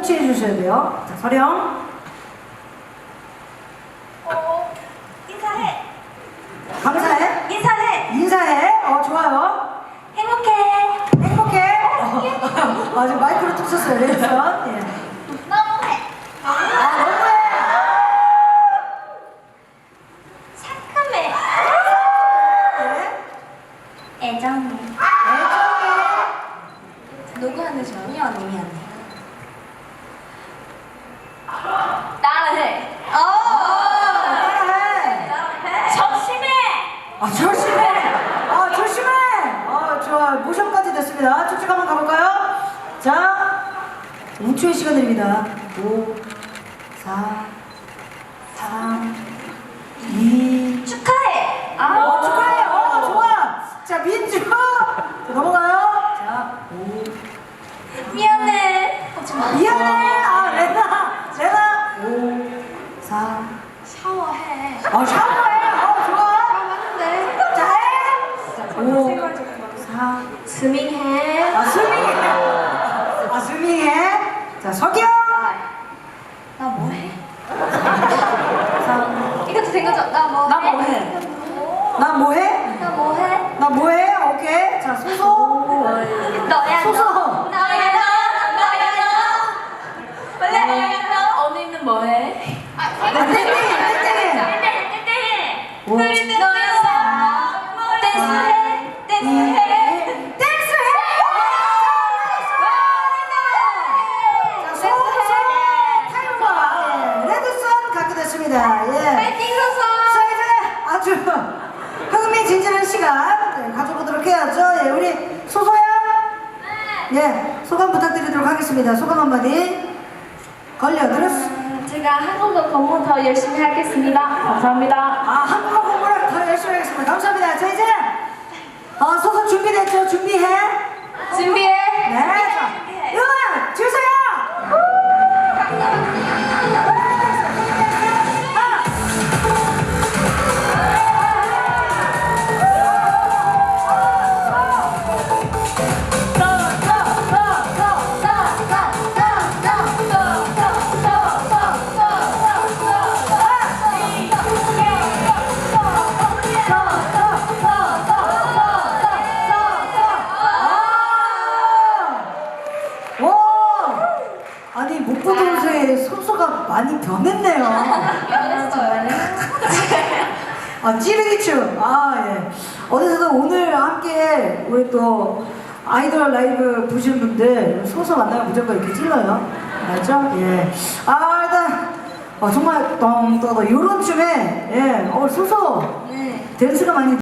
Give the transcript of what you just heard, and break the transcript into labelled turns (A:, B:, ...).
A: 터치해 주셔야 돼요. 자, 서령.
B: 어, 인사해.
A: 감사해.
B: 인사해.
A: 인사해. 어, 좋아요.
B: 행복해.
A: 행복해. 어, 아주 마이크로 뚝 썼어요. 레이선. 예.
B: 너무해.
A: 아, 너무해.
B: 상큼해.
A: 예.
B: 애정해.
A: 애정해.
B: 누구 하는 시험이야? 언니 언니. 따라해. 어.
A: 따라해.
B: 따라해. 조심해.
A: 아, 조심해. 아, 조심해. 아, 좋아. 모션까지 됐습니다. 쭉쭉 한번 가볼까요? 자, 5초의 시간 드립니다. 5, 4, 3, 2,
B: 축하해.
A: 어, 축하해. 어, 좋아. 자, 민주. 자, 넘어가요. 자, 5.
B: 미안해. 하지 마.
A: 미안해. 아, 레나. 레나. 5, 4.
B: 샤워해.
A: 어, 샤워해. 어, 좋아.
B: 하는데.
A: 자, 해. 5, 4.
B: 스밍해.
A: 아, 스밍해. 아, 스밍해. 자, 석영.
B: 나 뭐해?
A: 3.
B: 이것도 된 거죠? 나 뭐해?
A: 나 뭐해? 나 뭐해?
B: 나 뭐해?
A: 나 뭐해? 오케이. 자, 소소.
B: 너야
A: 소소.
B: 너. 너야 너. 너야 너. 원래 너야 너. 언니는 뭐해? 아,
A: 땡땡이, 땡땡이.
B: 땡땡이.
A: 오.
B: 너야 너.
A: 흥미진진한 시간 네, 가져보도록 해야죠. 예, 우리 소소양. 예, 소감 부탁드리도록 하겠습니다. 소감 한마디. 걸려들었어.
B: 음, 제가 한국어 공부 더 열심히 하겠습니다. 감사합니다.
A: 아, 한국어 공부를 더 열심히 하겠습니다. 감사합니다. 자, 이제 어, 소소 준비됐죠? 준비해. 아니 못 보던 새에 소소가 많이 변했네요. 아 찌르기 춤. 아 예. 어디서도 오늘 함께 우리 또 아이돌 라이브 보시는 분들 소소 만나면 무조건 이렇게 찔러요. 맞죠? 예. 아 일단 어, 정말 똥똥 이런 춤에 예. 어 소소
B: 네.
A: 댄스가 많이